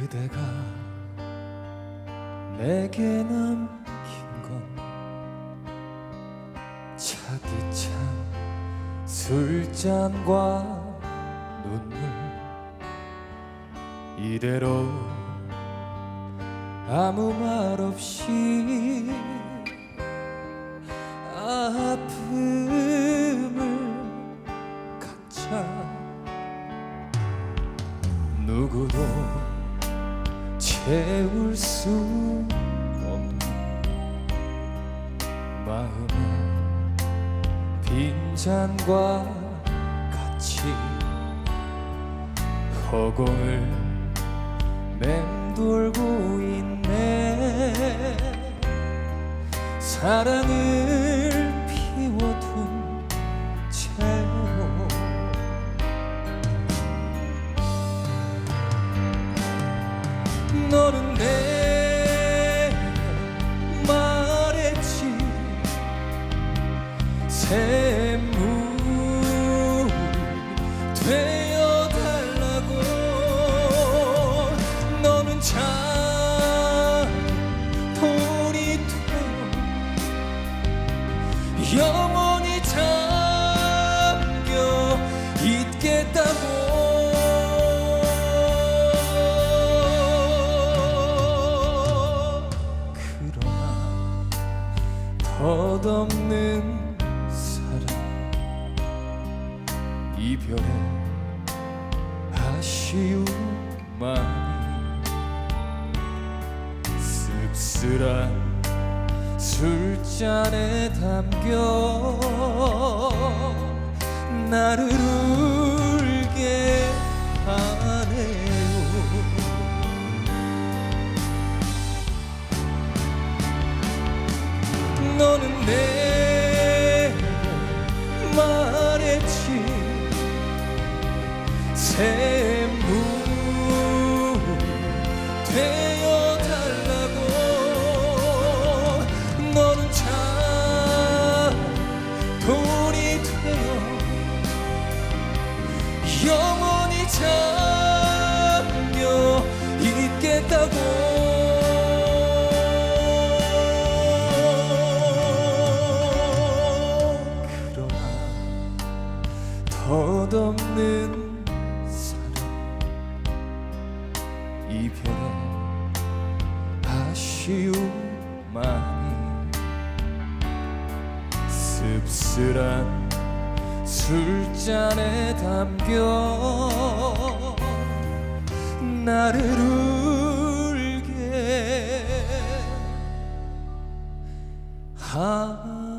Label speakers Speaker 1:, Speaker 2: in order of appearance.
Speaker 1: 그대가 내게 남긴 건 차디찬 술잔과 눈물. 이대로 아무 말 없이 아픔을 갖자. 누구도 채울 수 없는 마음의 빈잔과 같이 허공을 맴돌고 있네. 사랑을 너는 내 말했지. 샘물이 되 덧없는 사랑. 이별의 아쉬움만이 씁쓸한 술잔에 담겨 나를 울 너는 내 말했지. 샘물 되 덧없는 사랑 이별한 아쉬움만이 씁쓸한 술잔에 담겨 나를 울게 하.